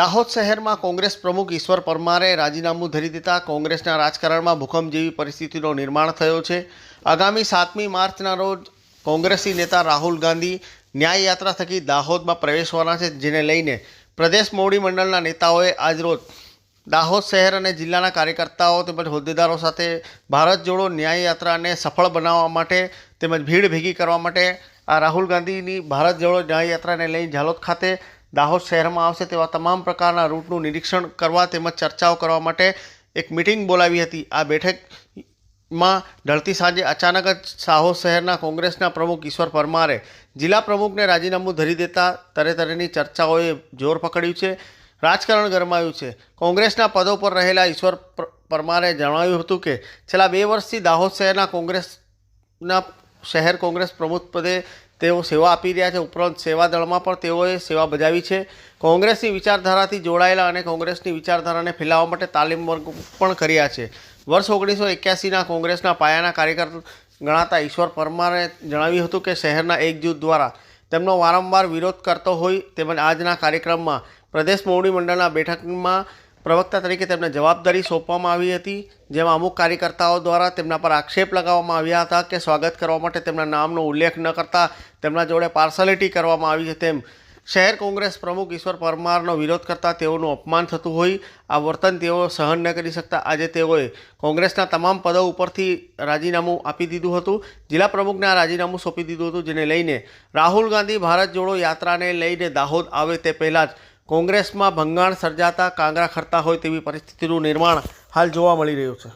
દાહોદ શહેરમાં કોંગ્રેસ પ્રમુખ ઈશ્વર પરમારે રાજીનામું ધરી દેતા કોંગ્રેસના રાજકારણમાં ભૂકંપ જેવી પરિસ્થિતિનો નિર્માણ થયો છે. આગામી સાતમી માર્ચના રોજ કોંગ્રેસી નેતા રાહુલ ગાંધી ન્યાય યાત્રા થકી દાહોદમાં પ્રવેશવાના છે, જેને લઈને પ્રદેશ મોવડી મંડળના નેતાઓએ આજરોજ દાહોદ શહેર અને જિલ્લાના કાર્યકર્તાઓ તેમજ હોદ્દેદારો સાથે ભારત જોડો ન્યાય યાત્રાને સફળ બનાવવા માટે તેમજ ભીડ ભેગી કરવા માટે આ રાહુલ ગાંધીની ભારત જોડો ન્યાય યાત્રાને લઈ ઝાલોદ ખાતે દાહોદ શહેરમાં આવશે તેવા તમામ પ્રકારના રૂટનું નિરીક્ષણ કરવા તેમજ ચર્ચાઓ કરવા માટે એક મિટિંગ બોલાવી હતી. આ બેઠકમાં ઢળતી સાંજે અચાનક જ સાહોદ શહેરના કોંગ્રેસના પ્રમુખ ઈશ્વર પરમારે જિલ્લા પ્રમુખને રાજીનામું ધરી દેતા તરે તરેની ચર્ચાઓએ જોર પકડ્યું છે. રાજકારણ ગરમાયું છે. કોંગ્રેસના પદો પર રહેલા ઈશ્વર પરમારે જણાવ્યું હતું કે, છેલ્લા બે વર્ષથી દાહોદ શહેરના કોંગ્રેસના શહેર કોંગ્રેસ પ્રમુખ પદે તેઓ સેવા આપી રહ્યા છે. ઉપરાંત સેવા દળમાં પણ તેઓએ સેવા બજાવી છે. કોંગ્રેસની વિચારધારાથી જોડાયેલા અને કોંગ્રેસની વિચારધારાને ફેલાવવા માટે તાલીમ વર્ગ પણ કર્યા છે. વર્ષ ઓગણીસો એક્યાસીના કોંગ્રેસના પાયાના કાર્યકર ગણાતા ઈશ્વર પરમારે જણાવ્યું હતું કે શહેરના એક જૂથ દ્વારા તેમનો વારંવાર વિરોધ કરતો હોય તેમજ આજના કાર્યક્રમમાં પ્રદેશ મોવડી મંડળના બેઠકમાં પ્રવક્તા તરીકે તેમને જવાબદારી સોંપવામાં આવી હતી, જેમાં અમુક કાર્યકર્તાઓ દ્વારા તેમના પર આક્ષેપ લગાવવામાં આવ્યા હતા કે સ્વાગત કરવા માટે તેમના નામનો ઉલ્લેખ ન કરતા તેમના જોડે પાર્સલિટી કરવામાં આવી છે તેમ. શહેર કોંગ્રેસ પ્રમુખ ઈશ્વર પરમારનો વિરોધ કરતા તેઓનું અપમાન થતું હોય, આ વર્તન તેઓ સહન ન કરી શકતા. આજે તેઓએ કોંગ્રેસના તમામ પદો ઉપરથી રાજીનામું આપી દીધું હતું. જિલ્લા પ્રમુખને આ રાજીનામું સોંપી દીધું હતું, જેને લઈને રાહુલ ગાંધી ભારત જોડો યાત્રાને લઈને દાહોદ આવે તે પહેલાં જ કોંગ્રેસમાં ભંગાણ સર્જાતા કાંગરા ખરતા હોય તેવી પરિસ્થિતિનું નિર્માણ હાલ જોવા મળી રહ્યું છે.